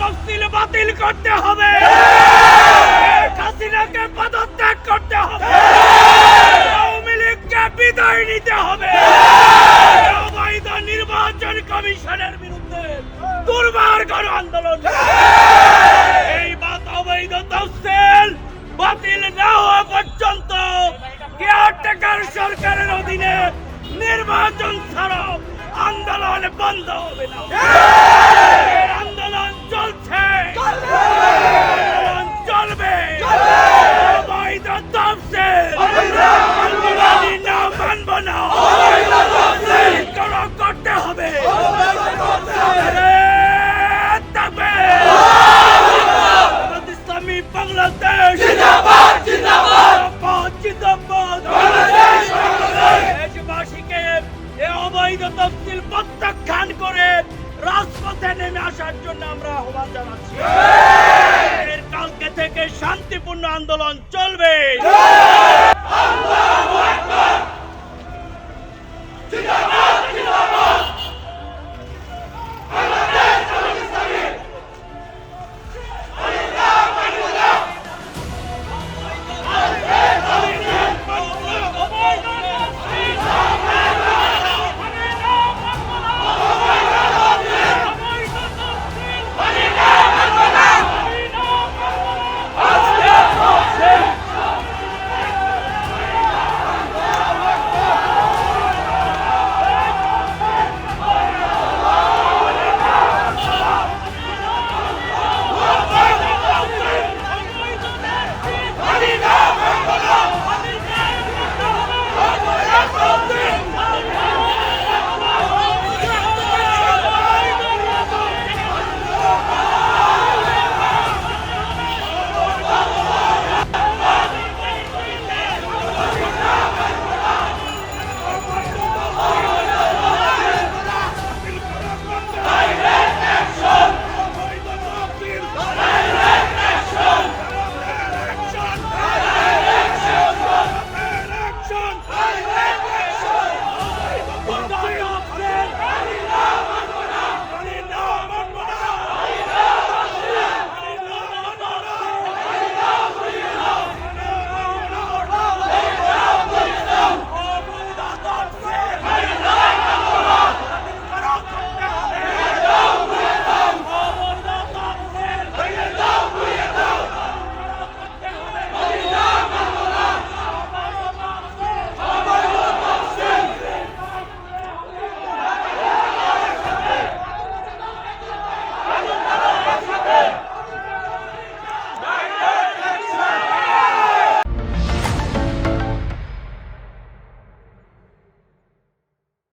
তফসিল বাতিল করতে হবে। হাসিনাকে পদত্যাগ করতে হবে। আওয়ামী লীগকে বিদায় নিতে হবে। অবৈধ নির্বাচন কমিশনের বিরুদ্ধে দুর্বার গণ আন্দোলন। এই বাত অবৈধ তফসিল বাতিল না হওয়া পর্যন্ত কেয়ারটেকার সরকারের অধীনে নির্বাচন ছাড়াও আন্দোলন বন্ধ হবে না। আসার জন্য আমরা আহ্বান জানাচ্ছি। এর কালকে থেকে শান্তিপূর্ণ আন্দোলন চলবে।